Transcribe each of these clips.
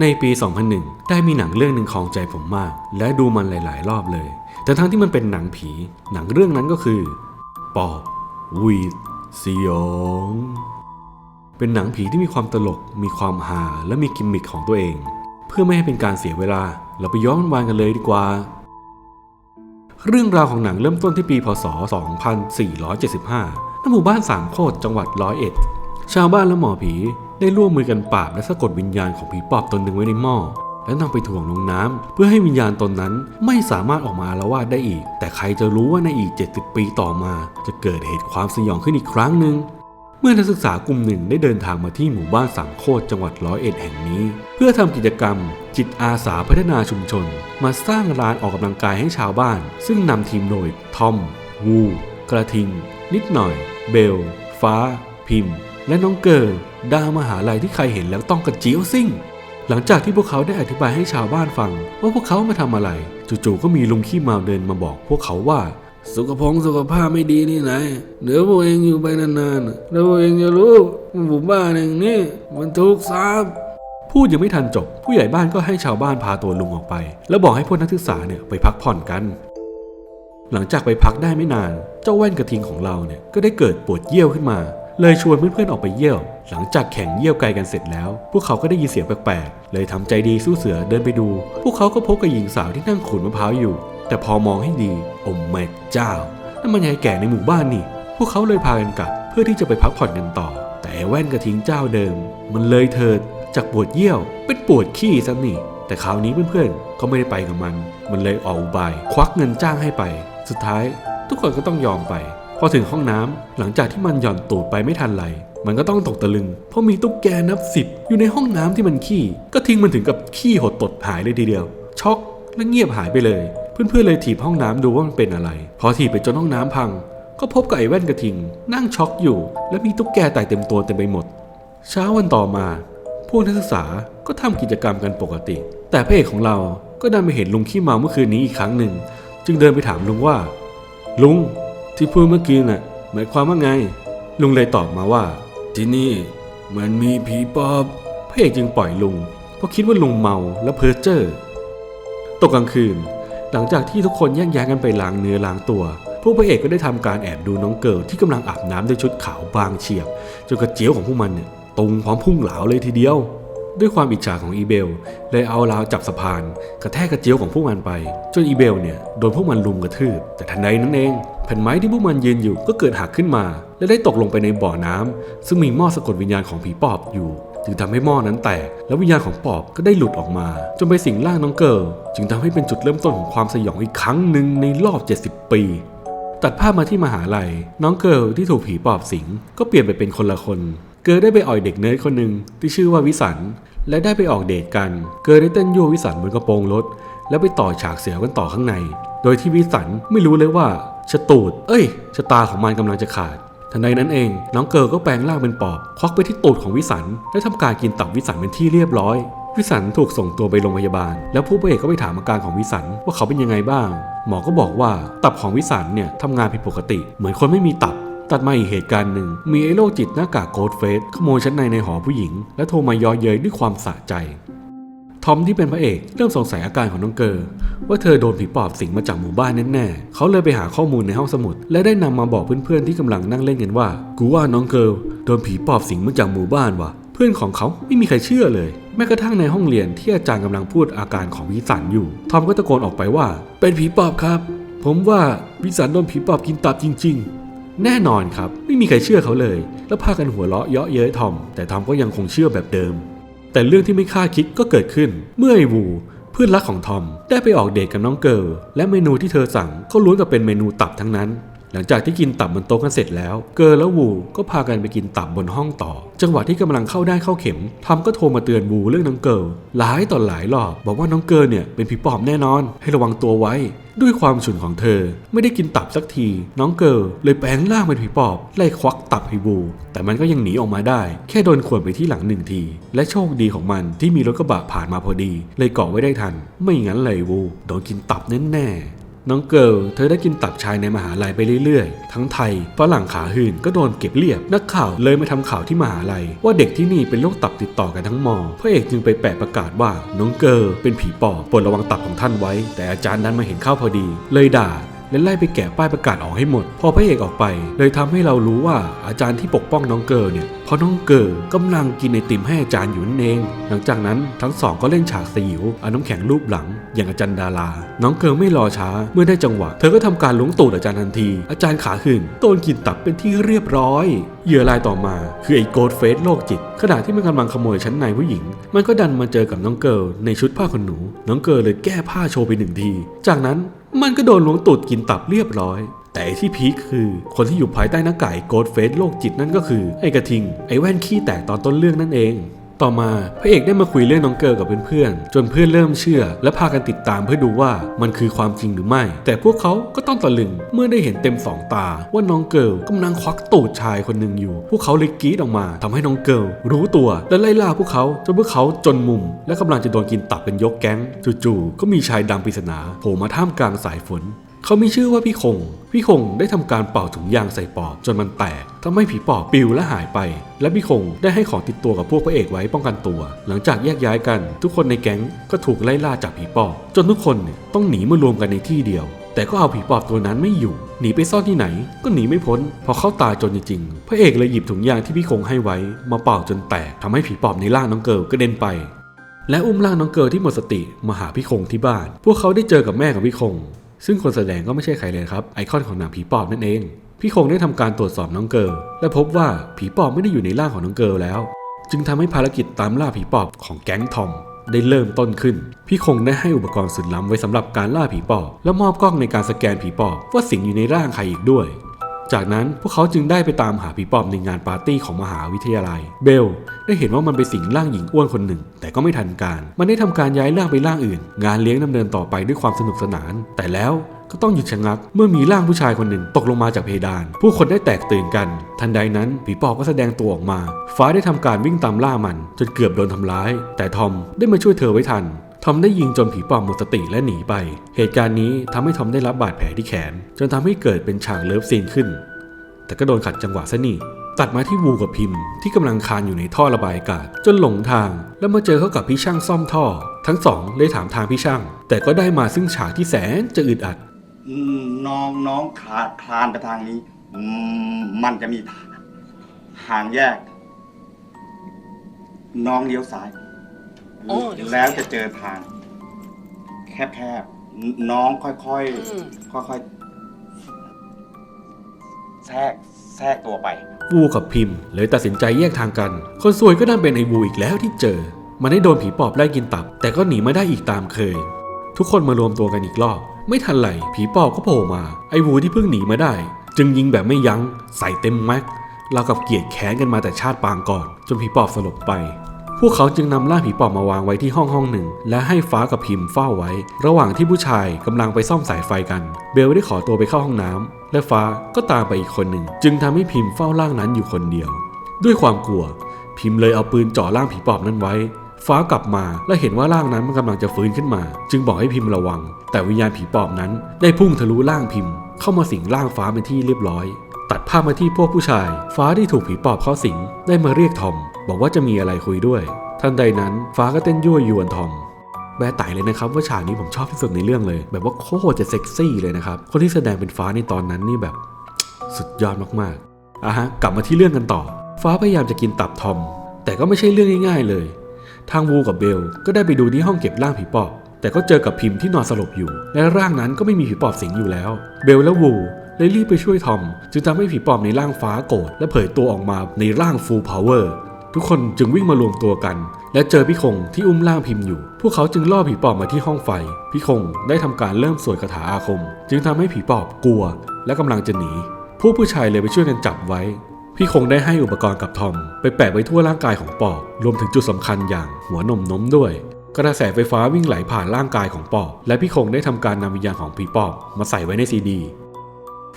ในปี 2001 ได้มีหนังเรื่องหนึ่งครองใจผมมาก และดูมันหลาย ๆ รอบเลย แต่ทั้งที่มันเป็นหนังผี หนังเรื่องนั้นก็คือปอบวีดสยองเป็นหนังผีที่มีความตลก มีความฮาและมีกิมมิคของตัวเอง เพื่อไม่ให้เป็นการเสียเวลา เราไปย้อนวานกันเลยดีกว่า เรื่องราวของหนังเริ่มต้นที่ปี พศ 2475ณหมู่บ้านสามโคตรจังหวัดร้อยเอ็ด ชาวบ้านและหมอผี ได้ร่วมมือกันปราบและสะกดวิญญาณของผีปอบตนหนึ่งไว้ในหม้อและนำไปถ่วงลงน้ำเพื่อให้วิญญาณตนนั้นไม่สามารถออกมาละวาดได้อีก แต่ใครจะรู้ว่าในอีก 70 ปีต่อมา จะเกิดเหตุความสยองขึ้นอีกครั้งหนึ่งเมื่อนักศึกษากลุ่มหนึ่งได้เดินทางมาที่หมู่บ้านสามโคตรจังหวัดร้อยเอ็ดแห่งนี้ เพื่อทำกิจกรรม จิตอาสาพัฒนาชุมชน มาสร้างลานออกกำลังกายให้ชาวบ้าน ซึ่งนำทีมโดยทอมวู กระทิง นิดหน่อย เบล ฟ้า พิมพ์ และน้องเกิร์ลดาวมหาลัยที่ใครเห็นแล้วต้องกระเจียวซิ่ง หลังจากที่พวกเขาได้อธิบายให้ชาวบ้านฟัง ว่าพวกเขามาทำอะไร จู่ๆก็มีลุงขี้เมาเดินมาบอก พวกเขาว่า สุขภงสุขภาพไม่ดีนี่ไหนเดี๋ยวพวกเองอยู่ไปนานๆแล้วพวกเองจะรู้ว่าหมู่บ้านแห่งนี้มันถูกสาบพูดยังไม่ทันจบ ผู้ใหญ่บ้านก็ให้ชาวบ้านพาตัวลุงออกไป แล้วบอกให้พวกนักศึกษาเนี่ยไปพักผ่อนกัน หลังจากไปพักได้ไม่นาน เจ้าแว่นกระทิงของเราเนี่ยก็ได้เกิดปวดเยี่ยวขึ้นมา เลยชวนเพื่อนๆออกไปเยี่ยว หลังจากแข่งเยี่ยวไกลกันเสร็จแล้ว พวกเขาก็ได้ยินเสียงแปลกๆ เลยทำใจดีสู้เสือเดินไปดู พวกเขาก็พบกับหญิงสาวที่นั่งขูดมะพร้าวอยู่ แต่พอมองให้ดีโอ้แม่เจ้านั่นมันยายแก่ในหมู่บ้านนี่ พวกเขาเลยพากันกลับ เพื่อที่จะไปพักผ่อนกันต่อ แต่แว่นกระทิงเจ้าเดิม มันเลยเถิดจากปวดเยี่ยว เป็นปวดขี้ซะนี่ แต่คราวนี้เพื่อนๆก็ไม่ได้ไปกับมัน มันเลยออกอุบาย ควักเงินจ้างให้ไป สุดท้าย ทุกคนก็ต้องยอมไป พอถึงห้องน้ำหลังจากที่มันหย่อนตูดไปไม่ทันไรมันก็ต้องตกตะลึง เพราะมีตุ๊กแกนับสิบอยู่ในห้องน้ำที่มันขี้ ก็ทิ้งมันถึงกับขี้หดตดหายเลยทีเดียว ช็อกและเงียบหายไปเลย เพื่อนๆเลยถีบห้องน้ำดูว่ามันเป็นอะไร พอถีบไปจนห้องน้ำพัง ก็พบกับไอ้แว่นกระทิง นั่งช็อกอยู่ และมีตุ๊กแกไต่เต็มตัวเต็มไปหมด เช้าวันต่อมา พวกนักศึกษาก็ทำกิจกรรมกันปกติ แต่พระเอกของเราก็ดันไปเห็นลุงขี้เมาเมื่อคืนนี้อีกครั้งหนึ่ง จึงเดินไปถามลุงว่า ลุง ที่พูดเมื่อกี้น่ะหมายความว่าไง ลุงเลยตอบมาว่า ที่นี่มันมีผีปอบพระเอกจึงปล่อยลุงเพราะคิดว่าลุงเมาและเพ้อเจ้อตกกลางคืน หลังจากที่ทุกคนแยกย้ายกันไปล้างเนื้อล้างตัวพวกพระเอกก็ได้ทำการแอบดูน้องเกิร์ลที่กำลังอาบน้ำด้วยชุดขาวบางเฉียบจนกระเจียวของพวกมันเนี่ยตรงพร้อมพุ่งเหลาเลยทีเดียว ด้วยความอิจฉาของอีเบล เลยเอาราวจับสะพาน กระแทกกระเจียวของพวกมันไป จนอีเบลเนี่ยโดนพวกมันลุมกระทืบ แต่ทันใดนั้นเอง แผ่นไม้ที่พวกมันยืนอยู่ก็เกิดหักขึ้นมา และได้ตกลงไปในบ่อน้ำซึ่งมีหม้อสะกดวิญญาณของผีปอบอยู่ จึงทำให้หม้อนั้นแตก แล้ววิญญาณของปอบก็ได้หลุดออกมา จนไปสิงร่างน้องเกิร์ลจึงทำให้เป็นจุดเริ่มต้นของความสยองอีกครั้งหนึ่งในรอบ 70 ปีตัดภาพมาที่มหาลัย น้องเกิร์ลที่ถูกผีปอบสิง ก็เปลี่ยนไปเป็นคนละคน เกิร์ลได้ไปอ่อยเด็กเนิร์ดคนหนึ่งที่ชื่อว่าวิสัน และได้ไปออกเดทกัน เกิร์ได้เต้นยั่ววิสันบนกระโปรงรถ แล้วไปต่อฉากเสียวกันต่อข้างใน โดยที่วิสันไม่รู้เลยว่าชะตูด เอ้ยชะตาของมันกำลังจะขาด ทันใดนั้นเอง น้องเกิร์ก็แปลงร่างเป็นปอบ ควักไปที่ตูดของวิสัน และทำการกินตับวิสันเป็นที่เรียบร้อย วิสันถูกส่งตัวไปโรงพยาบาล แล้วผู้ป่วยก็ไปถามอาการของวิสันว่าเขาเป็นยังไงบ้าง หมอก็บอกว่าตับของวิสันเนี่ยทำงานผิดปกติ เหมือนคนไม่มีตับ ตัดมาอีกเหตุการณ์หนึ่ง มีไอ้โรคจิตหน้ากากโกดเฟสขโมยชั้นในในหอผู้หญิง และโทรมาย้อเย้ยด้วยความสะใจ ทอมที่เป็นพระเอกเริ่มสงสัยอาการของน้องเกอร์ว่าเธอโดนผีปอบสิงมาจากหมู่บ้านแน่ๆเขาเลยไปหาข้อมูลในห้องสมุด และได้นำมาบอกเพื่อนๆที่กำลังนั่งเล่นกันว่า กูว่าน้องเกอร์โดนผีปอบสิงมาจากหมู่บ้านว่ะ เพื่อนของเขาไม่มีใครเชื่อเลย แม้กระทั่งในห้องเรียนที่อาจารย์กำลังพูดอาการของวิสันอยู่ ทอมก็ตะโกนออกไปว่า เป็นผีปอบครับ ผมว่าวิสันโดนผีปอบกินตับจริง ๆ แน่นอนครับ ไม่มีใครเชื่อเขาเลย แล้วพากันหัวเราะเยาะเย้ยทอม แต่ทอมก็ยังคงเชื่อแบบเดิม แต่เรื่องที่ไม่คาดคิดก็เกิดขึ้น เมื่อไอ้วูเพื่อนรักของทอมได้ไปออกเดทกับน้องเกิร์ลและเมนูที่เธอสั่งก็ล้วนแต่เป็นเมนูตับทั้งนั้น หลังจากที่กินตับบนโต๊ะกันเสร็จแล้ว เกิร์ลและวูก็พากันไปกินตับบนห้องต่อ จังหวะที่กำลังเข้าได้เข้าเข็มทอมก็โทรมาเตือนวูเรื่องน้องเกิร์ลหลายต่อหลายรอบบอกว่าน้องเกิร์ลเนี่ยเป็นผีปอบแน่นอน ให้ระวังตัวไว้ ด้วยความฉุนของเธอ ไม่ได้กินตับสักที น้องเกิร์ลเลยแปลงร่างเป็นผีปอบไล่ควักตับให้บู แต่มันก็ยังหนีออกมาได้ แค่โดนขวนไปที่หลังหนึ่งที และโชคดีของมันที่มีรถกระบะผ่านมาพอดี เลยเกาะไว้ได้ทัน ไม่งั้นเลยบูโดนกินตับแน่ๆ น้องเกิลเธอได้กินตับชายในมหาลัยไปเรื่อยๆ ทั้งไทยฝรั่งขาหื่นก็โดนเก็บเรียบ นักข่าวเลยมาทำข่าวที่มหาลัย ว่าเด็กที่นี่เป็นโรคตับติดต่อกันทั้งมอพระเอกจึงไปแปะประกาศว่าน้องเกิลเป็นผีปอบโปรดระวังตับของท่านไว้ แต่อาจารย์นั้นมาเห็นเข้าพอดี เลยด่า และไล่ไปแกะป้ายประกาศออกให้หมด พอพระเอกออกไป เลยทำให้เรารู้ว่าอาจารย์ที่ปกป้องน้องเกิร์เนี่ยเพราะน้องเกิร์ลกำลังกินไอติมให้อาจารย์อยู่นั่นเอง หลังจากนั้นทั้งสองก็เล่นฉากสยิวเอาน้ำแข็งรูปหลัง อย่างอาจารย์ดารา น้องเกิร์ไม่รอช้า เมื่อได้จังหวะ เธอก็ทำการล้วงตูดอาจารย์ทันที อาจารย์ขาขึ้นโดนกินตับเป็นที่เรียบร้อยเหยื่อรายต่อมา คือไอ้โกดเฟสโรคจิต ขณะที่มันกำลังขโมยชั้นในผู้หญิง มันก็ดันมาเจอกับน้องเกิร์ในชุดผ้าขนหนู น้องเกิร์เลยแก้ผ้าโชว์ไปหนึ่งที จากนั้น มันก็โดนหลวงตูดกินตับเรียบร้อย แต่ที่พีคคือคนที่อยู่ภายใต้หน้ากากโกดเฟสโรคจิตนั่นก็คือ ไอ้กระทิง ไอ้แว่นขี้แตกตอนต้นเรื่องนั่นเอง ต่อมาพระเอกได้มาคุยเรื่องน้องเกิร์ลกับเพื่อนๆ จนเพื่อนเริ่มเชื่อ และพากันติดตามเพื่อดูว่ามันคือความจริงหรือไม่ แต่พวกเขาก็ต้องตะลึงเมื่อได้เห็นเต็มสองตา ว่าน้องเกิร์ลกำลังควักตูดชายคนหนึ่งอยู่ พวกเขาเลยกรีดออกมาทำให้น้องเกิร์ลรู้ตัวและไล่ล่าพวกเขาจนพวกเขาจนมุม และกำลังจะโดนกินตับเป็นยกแก๊งจู่ๆก็มีชายดำปริศนาโผล่มาท่ามกลางสายฝน เขามีชื่อว่าพี่คง พี่คงได้ทำการเป่าถุงยางใส่ปอบจนมันแตกทำให้ผีปอบปิวและหายไป และพี่คงได้ให้ของติดตัวกับพวกพระเอกไว้ป้องกันตัว หลังจากแยกย้ายกัน ทุกคนในแก๊งก็ถูกไล่ล่าจากผีปอบ จนทุกคนเนี่ยต้องหนีมารวมกันในที่เดียว แต่ก็เอาผีปอบตัวนั้นไม่อยู่หนีไปซ่อนที่ไหนก็หนีไม่พ้น พอเข้าตายจนจริงๆพระเอกเลยหยิบถุงยางที่พี่คงให้ไว้ มาเป่าจนแตกทำให้ผีปอบในร่างน้องเกิลกระเด็นไปและอุ้มร่างน้องเกิร์ลที่หมดสติมาหาพี่คงที่บ้าน พวกเขาได้เจอกับแม่ของพี่คง ซึ่งคนแสดงก็ไม่ใช่ใครเลยครับ ไอคอนของหนังผีปอบนั่นเอง พี่คงได้ทำการตรวจสอบน้องเกิร์ลและพบว่าผีปอบไม่ได้อยู่ในร่างของน้องเกิร์ลแล้ว จึงทำให้ภารกิจตามล่าผีปอบของแก๊งทอมได้เริ่มต้นขึ้น พี่คงได้ให้อุปกรณ์สุดล้ำไว้สำหรับการล่าผีปอบ และมอบกล้องในการสแกนผีปอบว่าสิงอยู่ในร่างใครอีกด้วย จากนั้นพวกเขาจึงได้ไปตามหาผีปอบในงานปาร์ตี้ของมหาวิทยาลัย เบลได้เห็นว่ามันไปสิงร่างหญิงอ้วนคนหนึ่ง แต่ก็ไม่ทันการ มันได้ทำการย้ายร่างไปร่างอื่น งานเลี้ยงดำเนินต่อไปด้วยความสนุกสนาน แต่แล้วก็ต้องหยุดชะงัก เมื่อมีร่างผู้ชายคนหนึ่งตกลงมาจากเพดาน ผู้คนได้แตกตื่นกัน ทันใดนั้นผีปอบก็แสดงตัวออกมา ฟ้าได้ทำการวิ่งตามล่ามัน จนเกือบโดนทำร้าย แต่ทอมได้มาช่วยเธอไว้ทัน อมได้ยิงจนผีปอบหมดสติและหนีไป เหตุการณ์นี้ทำให้ทอมได้รับบาดแผลที่แขน จนทำให้เกิดเป็นฉากเลิฟซีนขึ้น แต่ก็โดนขัดจังหวะซะนี่ตัดมาที่วูกับพิมพ์ที่กำลังคานอยู่ในท่อระบายอากาศจนหลงทาง แล้วมาเจอเข้ากับพี่ช่างซ่อมท่อ ทั้งสองเลยถามทางพี่ช่าง แต่ก็ได้มาซึ่งฉากที่แสนจะอึดอัดน้องน้องขาดคลานไปทางนี้มมันจะมีทางแยก น้องเลี้ยวซ้าย โอ้เลี้ยวซ้ายแล้วจะเจอทาง แคบๆน้องค่อยอืม ๆค่อยๆแทรกแทรกตัวไป วูกับพิมพ์เลยตัดสินใจแยกทางกัน คนซวยก็ดันเป็นไอ้วูอีกแล้วที่เจอ มันได้โดนผีปอบไล่กินตับ แต่ก็หนีมาได้อีกตามเคย ทุกคนมารวมตัวกันอีกรอบ ไม่ทันไรผีปอบก็โผล่มา ไอ้วูที่เพิ่งหนีมาได้ จึงยิงแบบไม่ยัง้งใส่เต็มแม็กเราวกับเกลียดแค้นกันมาแต่ชาติปางก่อน จนผีปอบสลบไป พวกเขาจึงนำร่างผีปอบมาวางไว้ที่ห้องห้องหนึ่ง และให้ฟ้ากับพิมพ์เฝ้าไว้ ระหว่างที่ผู้ชายกำลังไปซ่อมสายไฟกัน เบลได้ขอตัวไปเข้าห้องน้ำและฟ้าก็ตามไปอีกคนหนึ่ง จึงทำให้พิมพ์เฝ้าร่างนั้นอยู่คนเดียว ด้วยความกลัว พิมพ์เลยเอาปืนจ่อร่างผีปอบนั้นไว้ ฟ้ากลับมาและเห็นว่าร่างนั้นมันกำลังจะฟื้นขึ้นมา จึงบอกให้พิมพ์ระวัง แต่วิญญาณผีปอบนั้น ได้พุ่งทะลุร่างพิมพ์ เข้ามาสิงร่างฟ้าเป็นที่เรียบร้อย ตัดภาพมาที่พวกผู้ชาย ฟ้าที่ถูกผีปอบเข้าสิงได้มาเรียกทอม บอกว่าจะมีอะไรคุยด้วย ทันใดนั้นฟ้าก็เต้นยั่วยวนทอมแบรไต่เลยนะครับว่าฉากนี้ผมชอบที่สุดในเรื่องเลย แบบว่าโคตรจะเซ็กซี่เลยนะครับ คนที่แสดงเป็นฟ้าในตอนนั้นนี่แบบ สุดยอดมากๆอะฮะกลับมาที่เรื่องกันต่อ ฟ้าพยายามจะกินตับทอม แต่ก็ไม่ใช่เรื่องง่าย ๆเลย ทางวูกับเบลก็ได้ไปดูที่ห้องเก็บร่างผีปอบ แต่ก็เจอกับพิมพ์ที่นอนสลบอยู่ และร่างนั้นก็ไม่มีผีปอบสิงอยู่แล้ว เบลและวูเลยรีบไปช่วยทอม จึงทำให้ผีปอบในร่างฟ้าโกรธและเผยตัวออกมาในร่างฟูลพาวเวอร์ ทุกคนจึงวิ่งมารวมตัวกัน และเจอพี่คงที่อุ้มร่างพิมพ์อยู่ พวกเขาจึงล่อผีปอบมาที่ห้องไฟ พี่คงได้ทำการเริ่มสวดคาถาอาคม จึงทำให้ผีปอบกลัว และกำลังจะหนี พวกผู้ชายเลยไปช่วยกันจับไว้ พี่คงได้ให้อุปกรณ์กับทอม ไปแปะไว้ทั่วร่างกายของปอบ รวมถึงจุดสำคัญอย่างหัวนมน้มด้วย กระแสไฟฟ้าวิ่งไหลผ่านร่างกายของปอบ และพี่คงได้ทำการนำวิญญาณของผีปอบมาใส่ไว้ในซีดี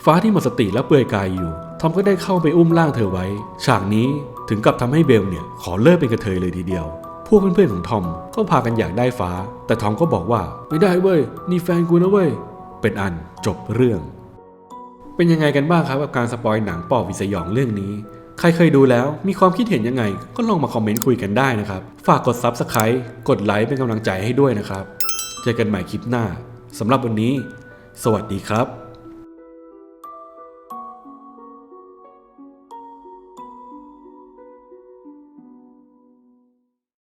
ฟ้าที่หมดสติและเปลือยกายอยู่ ทอมก็ได้เข้าไปอุ้มร่างเธอไว้ ฉากนี้ ถึงกับทำให้เบลเนี่ยขอเลิกเป็นกระเทยเลยทีเดียว พวกเพื่อนๆของทอมก็พากันอยากได้ฟ้า แต่ทอมก็บอกว่าไม่ได้เว้ยนี่แฟนกูนะเว้ยเป็นอันจบเรื่อง เป็นยังไงกันบ้างครับกับการสปอยหนังปอบวิสยองเรื่องนี้ใครเคยดูแล้วมีความคิดเห็นยังไง ก็ลองมาคอมเมนต์คุยกันได้นะครับ ฝากกด Subscribe กดไลค์เป็นกำลังใจให้ด้วยนะครับ เจอกันใหม่คลิปหน้าสำหรับวันนี้ สวัสดีครับ